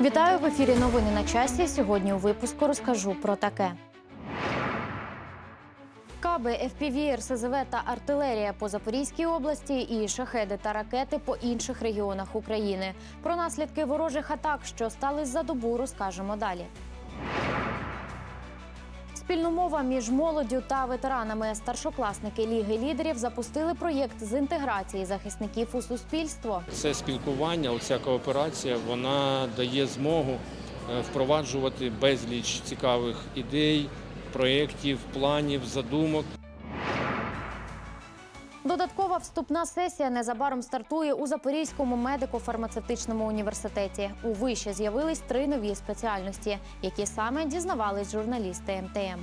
Вітаю в ефірі. Новини на часі. Сьогодні у випуску розкажу про таке. Каби, FPV, РСЗВ та артилерія по Запорізькій області і шахеди та ракети по інших регіонах України. Про наслідки ворожих атак, що стали за добу, розкажемо далі. Спільну мова між молоддю та ветеранами старшокласники Ліги лідерів запустили проєкт з інтеграції захисників у суспільство. Це спілкування, оця кооперація, вона дає змогу е, впроваджувати безліч цікавих ідей, проєктів, планів, задумок. Вступна сесія незабаром стартує у Запорізькому медико-фармацевтичному університеті. У вище з'явились три нові спеціальності, які саме дізнавались журналісти МТМ.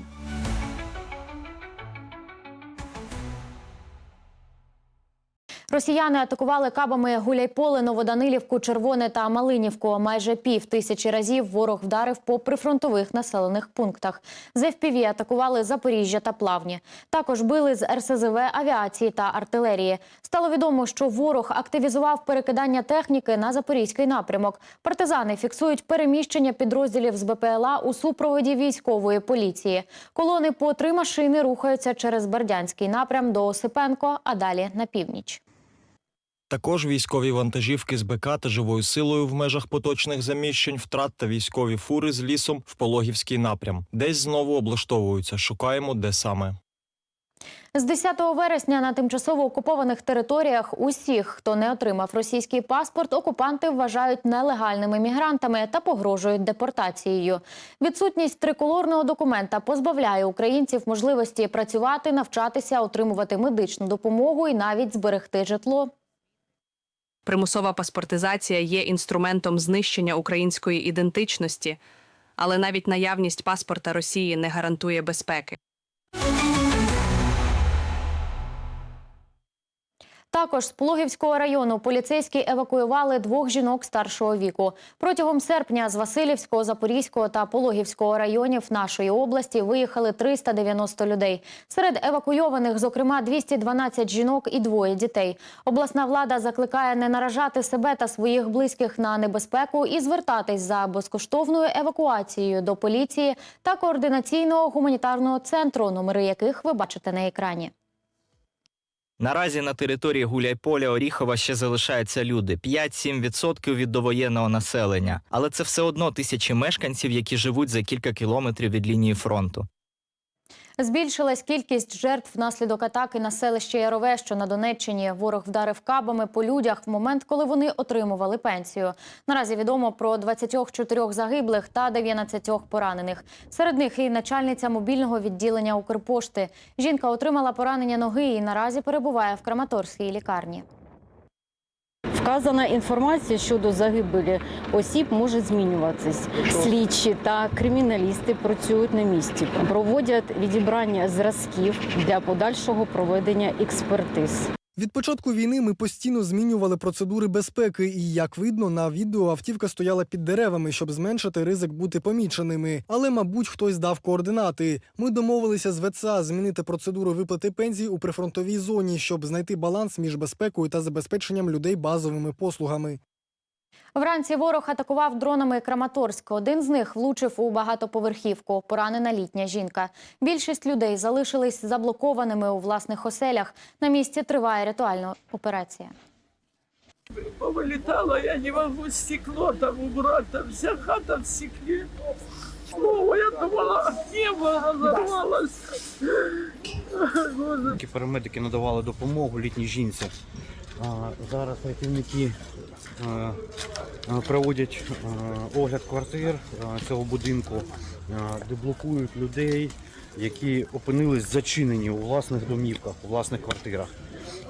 Росіяни атакували кабами Гуляйполе, Новоданилівку, Червоне та Малинівку. Майже пів тисячі разів ворог вдарив по прифронтових населених пунктах. З ФПВ атакували Запоріжжя та Плавні. Також били з РСЗВ авіації та артилерії. Стало відомо, що ворог активізував перекидання техніки на запорізький напрямок. Партизани фіксують переміщення підрозділів з БПЛА у супроводі військової поліції. Колони по три машини рухаються через Бердянський напрям до Осипенко, а далі на північ. Також військові вантажівки з БК та живою силою в межах поточних заміщень, втрат та військові фури з лісом в Пологівський напрям. Десь знову облаштовуються. Шукаємо, де саме. З 10 вересня на тимчасово окупованих територіях усіх, хто не отримав російський паспорт, окупанти вважають нелегальними мігрантами та погрожують депортацією. Відсутність триколорного документа позбавляє українців можливості працювати, навчатися, отримувати медичну допомогу і навіть зберегти житло. Примусова паспортизація є інструментом знищення української ідентичності, але навіть наявність паспорта Росії не гарантує безпеки. Також з Пологівського району поліцейські евакуювали двох жінок старшого віку. Протягом серпня з Васильівського, Запорізького та Пологівського районів нашої області виїхали 390 людей. Серед евакуйованих, зокрема, 212 жінок і двоє дітей. Обласна влада закликає не наражати себе та своїх близьких на небезпеку і звертатись за безкоштовною евакуацією до поліції та координаційного гуманітарного центру, номери яких ви бачите на екрані. Наразі на території Гуляйполя Оріхова ще залишаються люди 5-7% від довоєнного населення, але це все одно тисячі мешканців, які живуть за кілька кілометрів від лінії фронту. Збільшилась кількість жертв внаслідок атаки на селище Ярове, що на Донеччині. Ворог вдарив кабами по людях в момент, коли вони отримували пенсію. Наразі відомо про 24 загиблих та 19 поранених. Серед них і начальниця мобільного відділення Укрпошти. Жінка отримала поранення ноги і наразі перебуває в Краматорській лікарні. Вказана інформація щодо загибелі осіб може змінюватись. Слідчі та криміналісти працюють на місці, проводять відібрання зразків для подальшого проведення експертиз. Від початку війни ми постійно змінювали процедури безпеки, і як видно, на відео автівка стояла під деревами, щоб зменшити ризик бути поміченими. Але, мабуть, хтось дав координати. Ми домовилися з ВЦА змінити процедуру виплати пенсій у прифронтовій зоні, щоб знайти баланс між безпекою та забезпеченням людей базовими послугами. Вранці ворог атакував дронами Краматорськ. Один з них влучив у багатоповерхівку. Поранена літня жінка. Більшість людей залишились заблокованими у власних оселях. На місці триває рятувальна операція. повылетало, я не могу стекло там убрать, там вся хата в стекле. Снова я думала, небо разорвалось. Парамедики надавали допомогу літній жінці. А, Зараз працівники проводять е, огляд квартир е, цього будинку, е, де блокують людей, які опинились зачинені у власних домівках, у власних квартирах.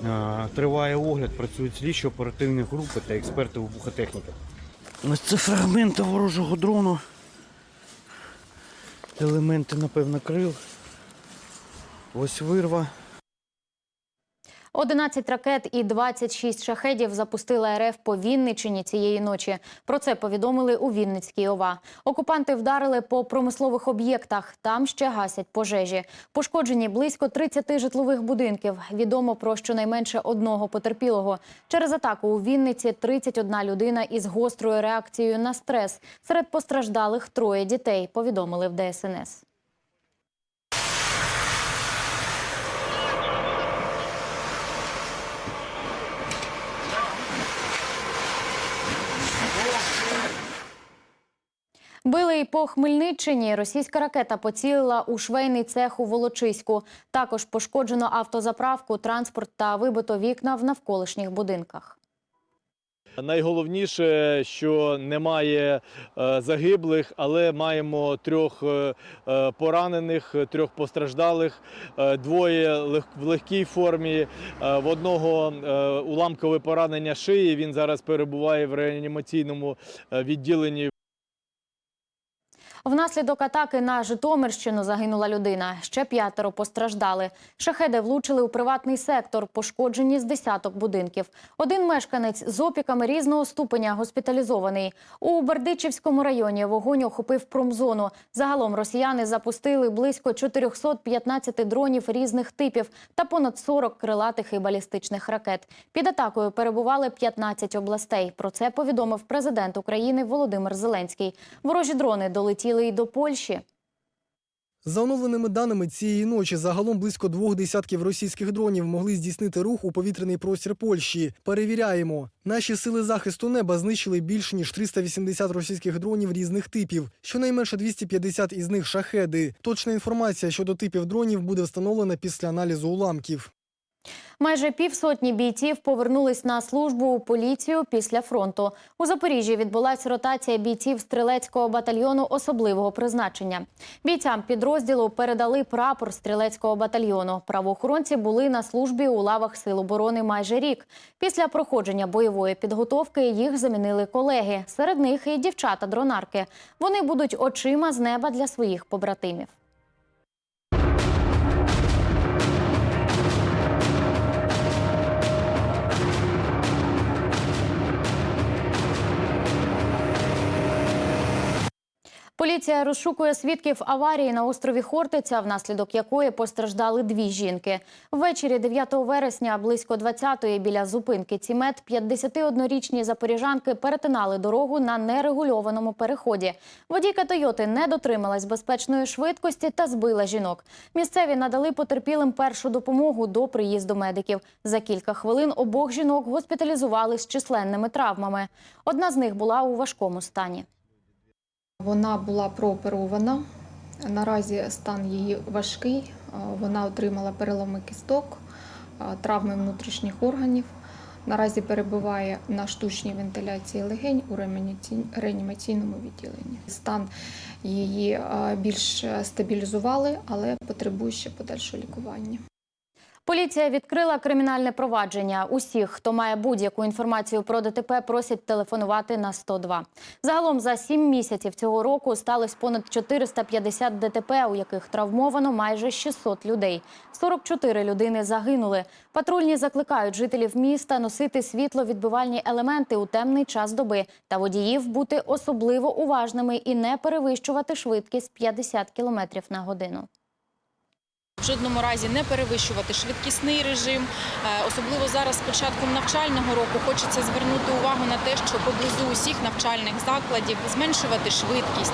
Е, Триває огляд, працюють слідчі оперативні групи та експерти вибухотехніки. Ось це фрагменти ворожого дрону. Елементи, напевно, крил. Ось вирва. 11 ракет і 26 шахедів запустила РФ по Вінниччині цієї ночі. Про це повідомили у Вінницькій ОВА. Окупанти вдарили по промислових об'єктах. Там ще гасять пожежі. Пошкоджені близько 30 житлових будинків. Відомо про щонайменше одного потерпілого. Через атаку у Вінниці 31 людина із гострою реакцією на стрес. Серед постраждалих троє дітей. Повідомили в ДСНС. Били й по Хмельниччині. Російська ракета поцілила у швейний цех у Волочиську. Також пошкоджено автозаправку, транспорт та вибито вікна в навколишніх будинках. Найголовніше, що немає е, загиблих, але маємо трьох е, е, поранених, трьох постраждалих, двоє в легкій формі. В одного уламкове поранення шиї. Він зараз перебуває в реанімаційному відділенні. Внаслідок атаки на Житомирщину загинула людина. Ще п'ятеро постраждали. Шахеди влучили у приватний сектор, пошкоджені з десяток будинків. Один мешканець з опіками різного ступеня госпіталізований. У Бердичівському районі вогонь охопив промзону. Загалом росіяни запустили близько 415 дронів різних типів та понад 40 крилатих і балістичних ракет. Під атакою перебували 15 областей. Про це повідомив президент України Володимир Зеленський. Ворожі дрони долетіли й до Польщі. За оновленими даними цієї ночі загалом близько двох десятків російських дронів могли здійснити рух у повітряний простір Польщі. Перевіряємо. Наші сили захисту неба знищили більше ніж 380 російських дронів різних типів. Щонайменше 250 із них шахеди. Точна інформація щодо типів дронів буде встановлена після аналізу уламків. Майже півсотні бійців повернулись на службу у поліцію після фронту. У Запоріжжі відбулась ротація бійців стрілецького батальйону особливого призначення. Бійцям підрозділу передали прапор стрілецького батальйону. Правоохоронці були на службі у лавах Сил оборони майже рік. Після проходження бойової підготовки їх замінили колеги. Серед них і дівчата-дронарки. Вони будуть очима з неба для своїх побратимів. Поліція розшукує свідків аварії на острові Хортиця, внаслідок якої постраждали дві жінки. Ввечері 9 вересня близько 20-ї біля зупинки Цімет 51-річні запоріжанки перетинали дорогу на нерегульованому переході. Водійка Тойоти не дотрималась безпечної швидкості та збила жінок. Місцеві надали потерпілим першу допомогу до приїзду медиків. За кілька хвилин обох жінок госпіталізували з численними травмами. Одна з них була у важкому стані. Вона була прооперована. Наразі стан її важкий. Вона отримала переломи кісток, травми внутрішніх органів. Наразі перебуває на штучній вентиляції легень у реанімаційному відділенні. Стан її більш стабілізували, але потребує ще подальшого лікування. Поліція відкрила кримінальне провадження. Усіх, хто має будь-яку інформацію про ДТП, просять телефонувати на 102. Загалом за сім місяців цього року сталося понад 450 ДТП, у яких травмовано майже 600 людей. 44 людини загинули. Патрульні закликають жителів міста носити світловідбивальні елементи у темний час доби та водіїв бути особливо уважними і не перевищувати швидкість 50 км на годину. В жодному разі не перевищувати швидкісний режим. Е, Особливо зараз з початком навчального року хочеться звернути увагу на те, що поблизу усіх навчальних закладів зменшувати швидкість,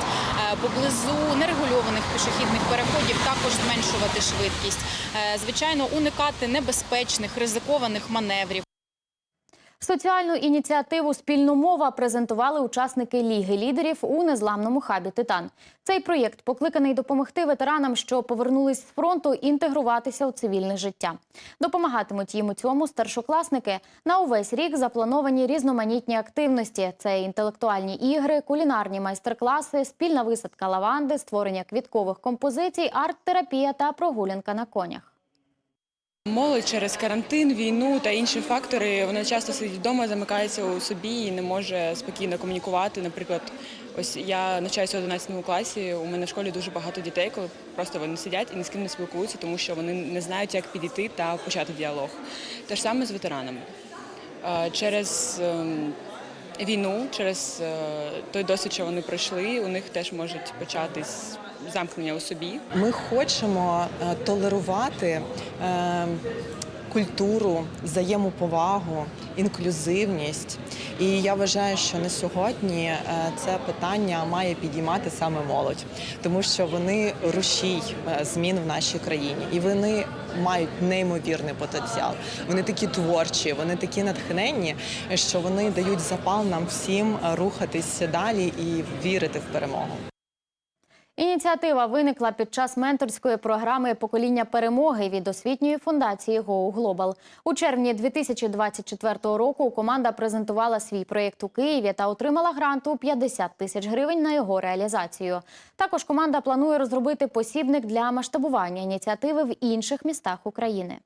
Е, поблизу нерегульованих пішохідних переходів також зменшувати швидкість. Е, Звичайно, уникати небезпечних ризикованих маневрів. Соціальну ініціативу Спільну мова презентували учасники Ліги лідерів у незламному хабі Титан. Цей проєкт покликаний допомогти ветеранам, що повернулись з фронту, інтегруватися у цивільне життя. Допомагатимуть їм у цьому старшокласники. На увесь рік заплановані різноманітні активності: це інтелектуальні ігри, кулінарні майстер-класи, спільна висадка лаванди, створення квіткових композицій, арт-терапія та прогулянка на конях. Молодь через карантин, війну та інші фактори вона часто сидить вдома, замикається у собі і не може спокійно комунікувати, наприклад, Ось я навчаюся в 11 класі. У мене в школі дуже багато дітей, коли просто вони сидять і ні з ким не спілкуються, тому що вони не знають, як підійти та почати діалог. Те ж саме з ветеранами. Через ем, війну, через е, той досвід, що вони пройшли, у них теж можуть початись замкнення у собі. Ми хочемо е, толерувати е, культуру, взаємоповагу, інклюзивність. І я вважаю, що на сьогодні е, це питання має підіймати саме молодь, тому що вони рушій змін в нашій країні, і вони мають неймовірний потенціал. Вони такі творчі, вони такі натхненні, що вони дають запал нам всім рухатись далі і вірити в перемогу. Ініціатива виникла під час менторської програми Покоління перемоги від освітньої фундації Go Global. У червні 2024 року команда презентувала свій проєкт у Києві та отримала грант у 50 тисяч гривень на його реалізацію. Також команда планує розробити посібник для масштабування ініціативи в інших містах України.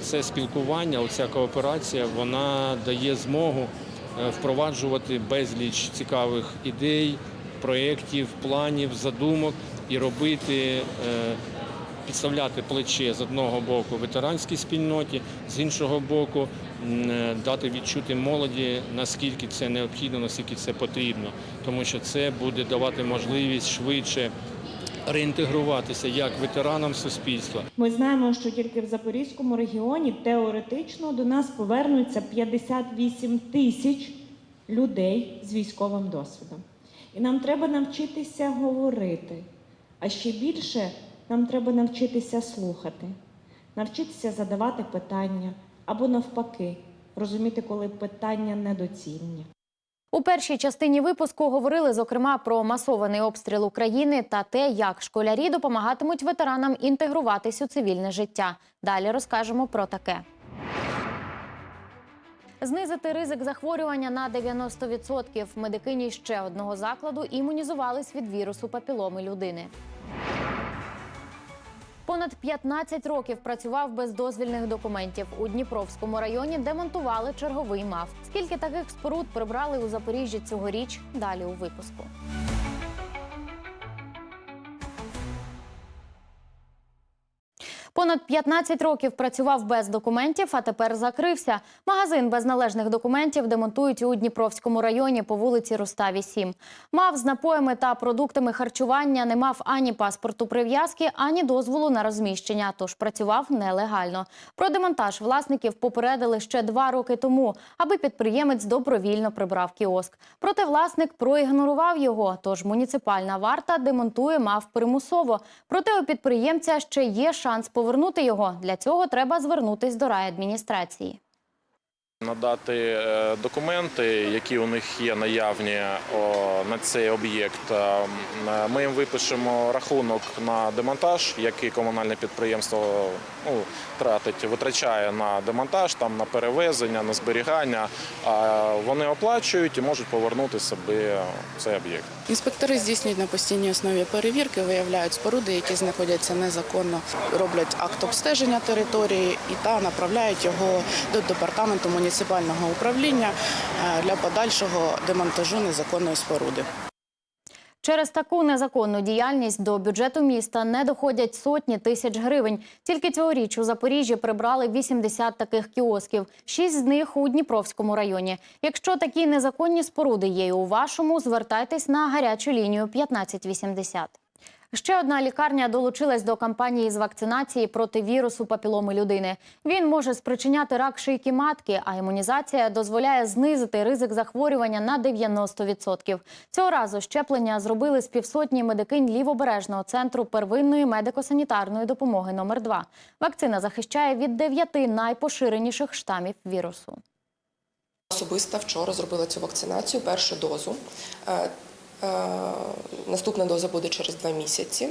Це спілкування, оця кооперація, вона дає змогу е, впроваджувати безліч цікавих ідей, проєктів, планів, задумок і робити, е, підставляти плече з одного боку ветеранській спільноті, з іншого боку е, дати відчути молоді, наскільки це необхідно, наскільки це потрібно, тому що це буде давати можливість швидше реінтегруватися як ветеранам суспільства, Ми знаємо, що тільки в Запорізькому регіоні теоретично до нас повернуться 58 тисяч людей з військовим досвідом. І нам треба навчитися говорити. А ще більше нам треба навчитися слухати, навчитися задавати питання або навпаки, розуміти, коли питання недоцільні. У першій частині випуску говорили зокрема про масований обстріл України та те, як школярі допомагатимуть ветеранам інтегруватись у цивільне життя. Далі розкажемо про таке. Знизити ризик захворювання на 90%. Медикині ще одного закладу імунізувались від вірусу папіломи людини. Понад 15 років працював без дозвільних документів. У Дніпровському районі демонтували черговий МАФ. Скільки таких споруд прибрали у Запоріжжі цьогоріч? Далі у випуску. Понад 15 років працював без документів, а тепер закрився. Магазин без належних документів демонтують у Дніпровському районі по вулиці Руставі 7. Мав з напоями та продуктами харчування, не мав ані паспорту прив'язки, ані дозволу на розміщення, тож працював нелегально. Про демонтаж власників попередили ще два роки тому, аби підприємець добровільно прибрав кіоск. Проте власник проігнорував його, тож муніципальна варта демонтує мав примусово. Проте у підприємця ще є шанс повернути його. Для цього треба звернутись до райадміністрації. Надати е, документи, які у них є наявні на цей об'єкт. Е, Ми їм випишемо рахунок на демонтаж, який комунальне підприємство ну, тратить, витрачає на демонтаж, там на перевезення, на зберігання. Вони оплачують і можуть повернути собі цей об'єкт. Інспектори здійснюють на постійній основі перевірки, виявляють споруди, які знаходяться незаконно, роблять акт обстеження території і та направляють його до департаменту муніципального управління е, для подальшого демонтажу незаконної споруди. Через таку незаконну діяльність до бюджету міста не доходять сотні тисяч гривень. Тільки цьогоріч у Запоріжжі прибрали 80 таких кіосків, шість з них у Дніпровському районі. Якщо такі незаконні споруди є у вашому, звертайтесь на гарячу лінію 1580. Ще одна лікарня долучилась до кампанії з вакцинації проти вірусу папіломи людини. Він може спричиняти рак шийки матки, а імунізація дозволяє знизити ризик захворювання на 90%. Цього разу щеплення зробили з півсотні медикинь лівобережного центру первинної медико-санітарної допомоги номер 2 Вакцина захищає від дев'яти найпоширеніших штамів вірусу. Особисто вчора зробила цю вакцинацію, першу дозу. Е, Наступна доза буде через два місяці.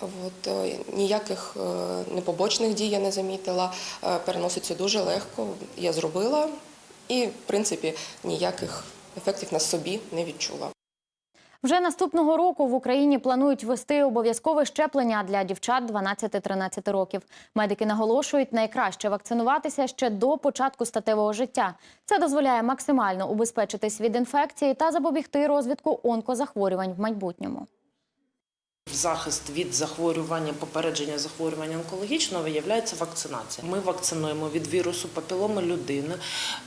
От, е, ніяких е, непобочних дій я не замітила. Переноситься дуже легко. Я зробила і, в принципі, ніяких ефектів на собі не відчула. Вже наступного року в Україні планують ввести обов'язкове щеплення для дівчат 12-13 років. Медики наголошують, найкраще вакцинуватися ще до початку статевого життя. Це дозволяє максимально убезпечитись від інфекції та запобігти розвитку онкозахворювань в майбутньому. Захист від захворювання, попередження захворювання онкологічного виявляється вакцинація. Ми вакцинуємо від вірусу папіломи людини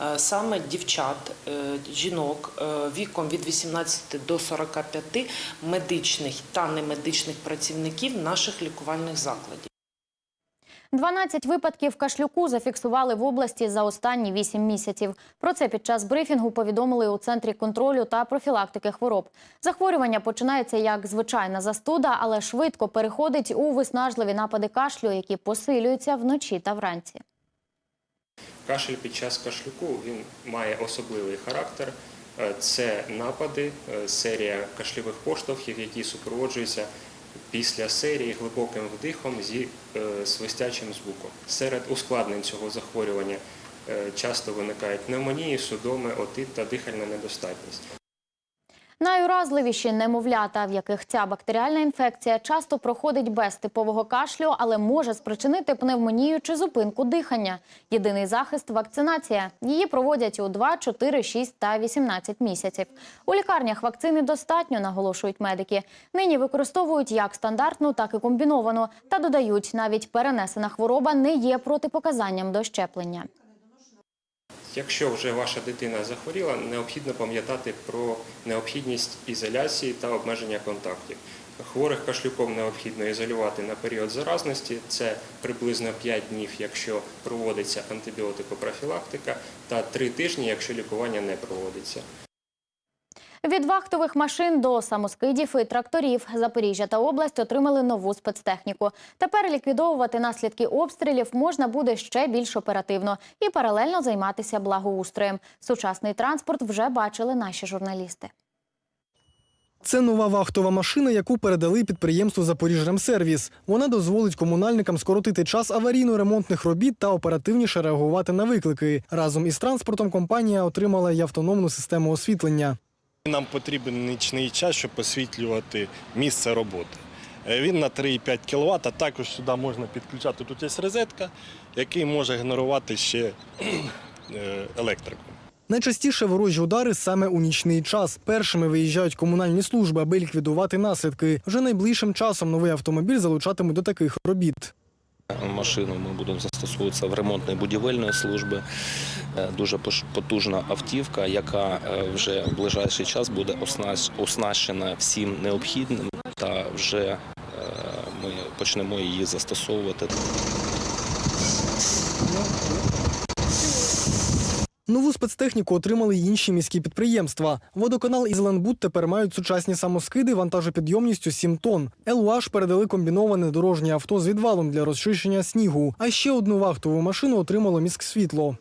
е, саме дівчат, е, жінок е, віком від 18 до 45 медичних та немедичних працівників наших лікувальних закладів. 12 випадків кашлюку зафіксували в області за останні 8 місяців. Про це під час брифінгу повідомили у центрі контролю та профілактики хвороб. Захворювання починається як звичайна застуда, але швидко переходить у виснажливі напади кашлю, які посилюються вночі та вранці. Кашель під час кашлюку він має особливий характер. Е, Це напади, е, серія кашльових поштовхів, які супроводжуються після серії глибоким вдихом зі е, свистячим звуком. Серед ускладнень цього захворювання е, часто виникають пневмонії, судоми, отит та дихальна недостатність. Найуразливіші немовлята, в яких ця бактеріальна інфекція часто проходить без типового кашлю, але може спричинити пневмонію чи зупинку дихання. Єдиний захист вакцинація. Її проводять у 2, 4, 6 та 18 місяців. У лікарнях вакцини достатньо, наголошують медики. Нині використовують як стандартну, так і комбіновану. Та додають, навіть перенесена хвороба не є протипоказанням до щеплення. Якщо вже ваша дитина захворіла, необхідно пам'ятати про необхідність ізоляції та обмеження контактів. Хворих кашлюком необхідно ізолювати на період заразності, це приблизно 5 днів, якщо проводиться антибіотикопрофілактика, та 3 тижні, якщо лікування не проводиться. Від вахтових машин до самоскидів і тракторів Запоріжжя та область отримали нову спецтехніку. Тепер ліквідовувати наслідки обстрілів можна буде ще більш оперативно і паралельно займатися благоустроєм. Сучасний транспорт вже бачили наші журналісти. Це нова вахтова машина, яку передали підприємству «Запоріжремсервіс». Вона дозволить комунальникам скоротити час аварійно-ремонтних робіт та оперативніше реагувати на виклики. Разом із транспортом компанія отримала й автономну систему освітлення. Нам потрібен нічний час, щоб освітлювати місце роботи. Е, Він на 3,5 кВт, а також сюди можна підключати тут є розетка, який може генерувати ще е, електрику. Найчастіше ворожі удари саме у нічний час. Першими виїжджають комунальні служби, аби ліквідувати наслідки. Вже найближчим часом новий автомобіль залучатимуть до таких робіт. Машину ми будемо застосовуватися в ремонтної будівельної служби. Е, Дуже потужна автівка, яка е, вже в ближайший час буде оснащ- оснащена всім необхідним, та вже е, ми почнемо її застосовувати. Нову спецтехніку отримали й інші міські підприємства. Водоканал і Зеленбуд тепер мають сучасні самоскиди вантажопідйомністю 7 тонн. ЛУАЖ передали комбіноване дорожнє авто з відвалом для розчищення снігу. А ще одну вахтову машину отримало міськсвітло.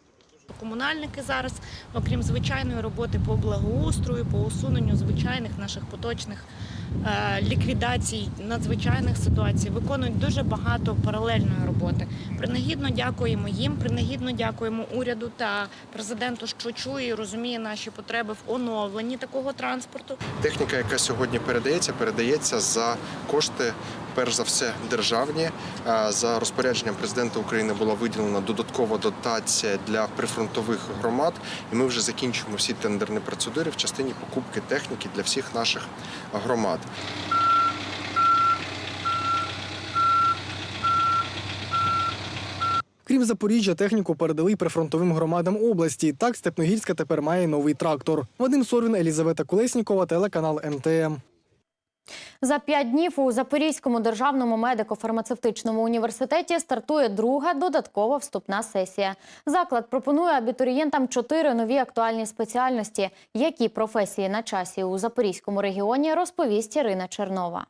Комунальники зараз, окрім звичайної роботи по благоустрою, по усуненню звичайних наших поточних ліквідацій надзвичайних ситуацій, виконують дуже багато паралельної роботи. Принагідно дякуємо їм, принагідно дякуємо уряду та президенту, що чує і розуміє наші потреби в оновленні такого транспорту. Техніка, яка сьогодні передається, передається за кошти, перш за все, державні. Е, За розпорядженням президента України була виділена додаткова дотація для прифронтових громад, і ми вже закінчуємо всі тендерні процедури в частині покупки техніки для всіх наших громад. Крім Запоріжжя, техніку передали прифронтовим громадам області. Так Степногірська тепер має новий трактор. Вадим Сорвін, Елізавета Колеснікова, телеканал МТМ. За п'ять днів у Запорізькому державному медико-фармацевтичному університеті стартує друга додаткова вступна сесія. Заклад пропонує абітурієнтам чотири нові актуальні спеціальності. Які професії на часі у Запорізькому регіоні розповість Ірина Чернова.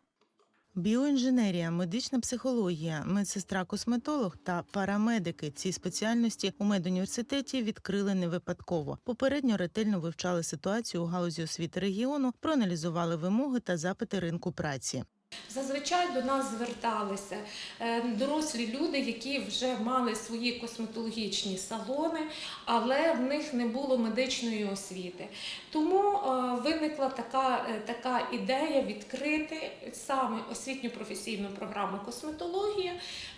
Біоінженерія, медична психологія, медсестра-косметолог та парамедики. Ці спеціальності у медуніверситеті відкрили не випадково. Попередньо ретельно вивчали ситуацію у галузі освіти регіону, проаналізували вимоги та запити ринку праці. Зазвичай до нас зверталися е, дорослі люди, які вже мали свої косметологічні салони, але в них не було медичної освіти. Тому е, виникла така, е, така ідея відкрити саме освітню професійну програму косметологія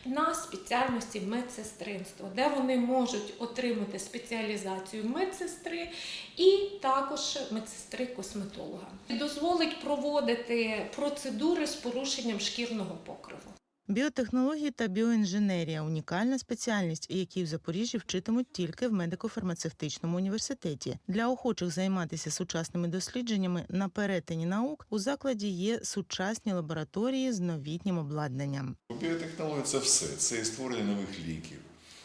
на спеціальності медсестринство, де вони можуть отримати спеціалізацію медсестри і також медсестри-косметолога. Дозволить проводити процедури з порушенням шкірного покриву. Біотехнології та біоінженерія унікальна спеціальність, якій в Запоріжжі вчитимуть тільки в медико-фармацевтичному університеті. Для охочих займатися сучасними дослідженнями на перетині наук у закладі є сучасні лабораторії з новітнім обладнанням. Біотехнологія це все. Це і створення нових ліків,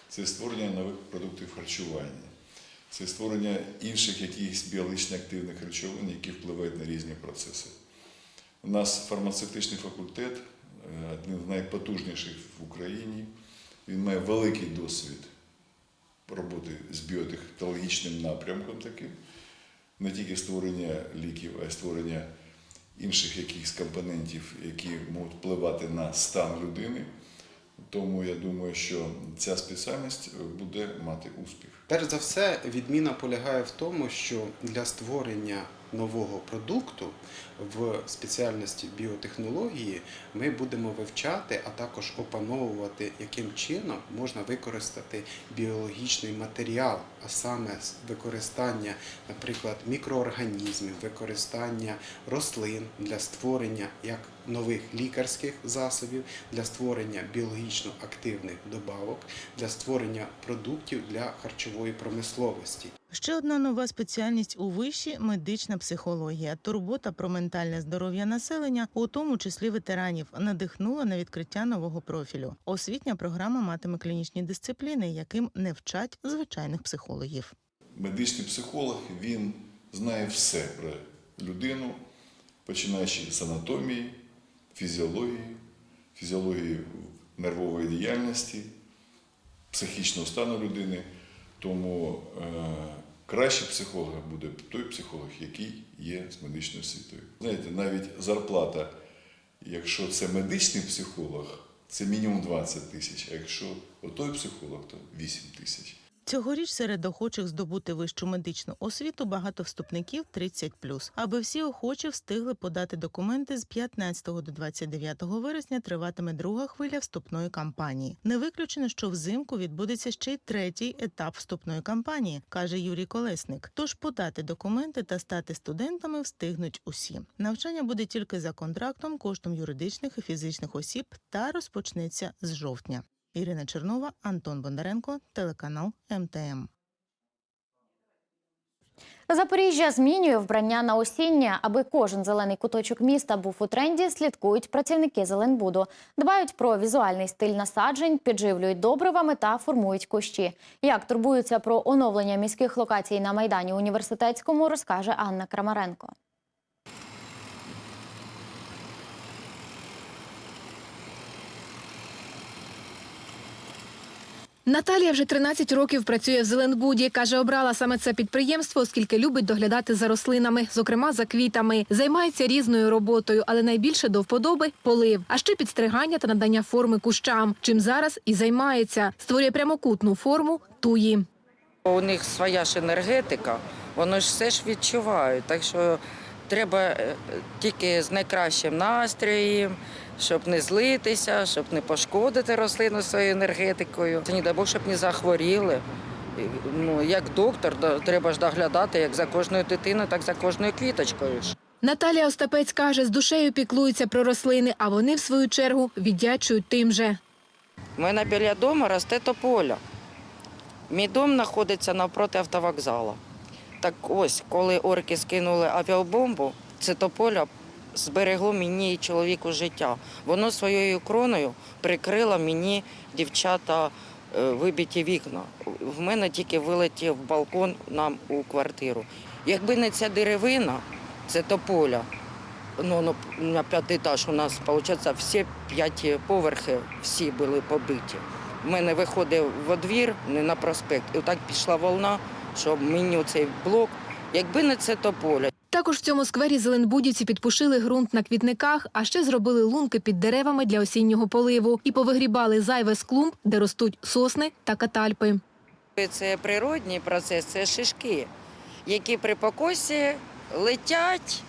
це і створення нових продуктів харчування, це і створення інших якихось біологічно активних речовин, які впливають на різні процеси. У нас фармацевтичний факультет е, один з найпотужніших в Україні. Він має великий досвід роботи з біотехнологічним напрямком таким, не тільки створення ліків, а й створення інших якихось компонентів, які можуть впливати на стан людини. Тому я думаю, що ця спеціальність буде мати успіх. Перш за все, відміна полягає в тому, що для створення нового продукту в спеціальності біотехнології ми будемо вивчати, а також опановувати, яким чином можна використати біологічний матеріал, а саме використання, наприклад, мікроорганізмів, використання рослин для створення як нових лікарських засобів, для створення біологічно активних добавок, для створення продуктів для харчової промисловості. Ще одна нова спеціальність у виші медична психологія. Турбота про ментальне здоров'я населення, у тому числі ветеранів, надихнула на відкриття нового профілю. Освітня програма матиме клінічні дисципліни, яким не вчать звичайних психологів. Медичний психолог він знає все про людину, починаючи з анатомії, фізіології, фізіології нервової діяльності, психічного стану людини. Тому е, краще психолога буде той психолог, який є з медичною освітою. Знаєте, навіть зарплата, якщо це медичний психолог, це мінімум 20 тисяч, а якщо отой психолог, то 8 тисяч. Цьогоріч серед охочих здобути вищу медичну освіту багато вступників 30+. Аби всі охочі встигли подати документи з 15 до 29 вересня триватиме друга хвиля вступної кампанії. Не виключено, що взимку відбудеться ще й третій етап вступної кампанії, каже Юрій Колесник. Тож подати документи та стати студентами встигнуть усі. Навчання буде тільки за контрактом, коштом юридичних і фізичних осіб та розпочнеться з жовтня. Ірина Чернова, Антон Бондаренко, телеканал МТМ. Запоріжжя змінює вбрання на осіннє, аби кожен зелений куточок міста був у тренді. Слідкують працівники Зеленбуду. Дбають про візуальний стиль насаджень, підживлюють добривами та формують кущі. Як турбуються про оновлення міських локацій на майдані університетському, розкаже Анна Крамаренко. Наталія вже 13 років працює в Зеленбуді. Каже, обрала саме це підприємство, оскільки любить доглядати за рослинами, зокрема за квітами. Займається різною роботою, але найбільше до вподоби полив, а ще підстригання та надання форми кущам. Чим зараз і займається. Створює прямокутну форму туї. У них своя ж енергетика, вони ж все ж відчувають. Так що треба е, тільки з найкращим настроєм, щоб не злитися, щоб не пошкодити рослину своєю енергетикою. Це не дай Бог, щоб не захворіли. Ну, як доктор, треба ж доглядати як за кожною дитиною, так і за кожною квіточкою. Наталія Остапець каже, з душею піклуються про рослини, а вони, в свою чергу, віддячують тим же. У мене біля дому росте тополя. Мій дом знаходиться навпроти автовокзалу. Так ось, коли орки скинули авіабомбу, це тополя зберегло мені і чоловіку життя. Воно своєю кроною прикрило мені дівчата е, вибиті вікна. В мене тільки вилетів балкон нам у квартиру. Якби не ця деревина, це тополя. Ну, ну, на п'ятий етаж у нас, виходить, всі п'ять поверхи всі були побиті. У мене виходив во двір, не на проспект, і так пішла волна, що мені цей блок, якби не це тополя. Також в цьому сквері зеленбудівці підпушили ґрунт на квітниках, а ще зробили лунки під деревами для осіннього поливу і повигрібали зайве з клумб, де ростуть сосни та катальпи. Це природній процес, це шишки, які при покосі летять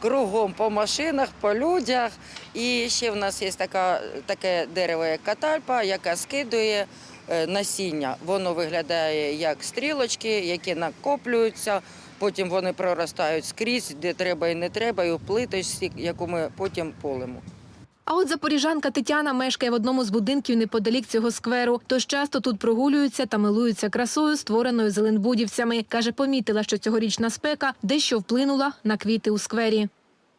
кругом по машинах, по людях. І ще в нас є така, таке дерево, як катальпа, яка скидує насіння. Воно виглядає як стрілочки, які накоплюються. Потім вони проростають скрізь, де треба і не треба, і у плиточці, яку ми потім полимо. А от запоріжанка Тетяна мешкає в одному з будинків неподалік цього скверу. Тож часто тут прогулюються та милуються красою, створеною зеленбудівцями. Каже, помітила, що цьогорічна спека дещо вплинула на квіти у сквері.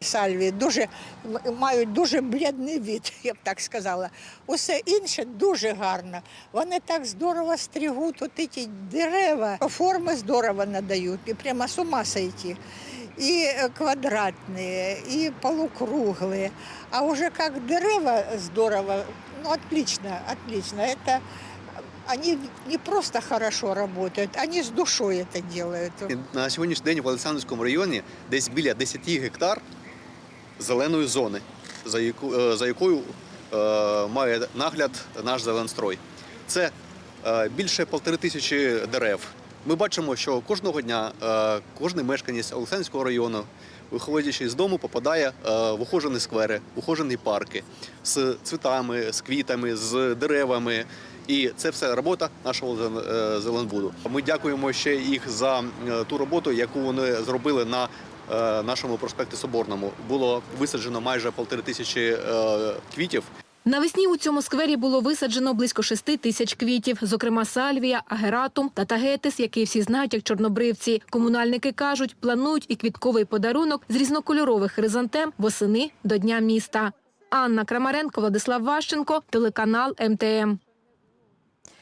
Сальві дуже м- мають дуже блідний від, я б так сказала. Усе інше дуже гарно. Вони так здорово стригуть от ці дерева, форми здорово надають, і прямо з ума сойти. І е, квадратні, і полукруглые. А уже как дерева здорово, ну отлично, отлично. Это они не просто хорошо работают, они с душой это делают. На сьогоднішній день в Олександрівському районі десь біля 10 гектар зеленої зони, за, яку, е, за якою е, має нагляд наш зеленстрой. Це е, більше полтори тисячі дерев. Ми бачимо, що кожного дня кожен мешканець Олександрівського району, виходячи з дому, попадає в ухожені сквери, в ухожені парки з цвітами, з квітами, з деревами. І це все робота нашого Зелен- Зеленбуду. Ми дякуємо ще їх за ту роботу, яку вони зробили на нашому проспекті Соборному. Було висаджено майже полтори тисячі е, квітів. Навесні у цьому сквері було висаджено близько шести тисяч квітів, зокрема сальвія, агератум та тагетис, який всі знають як чорнобривці. Комунальники кажуть, планують і квітковий подарунок з різнокольорових хризантем восени до Дня міста. Анна Крамаренко, Владислав Ващенко, телеканал МТМ.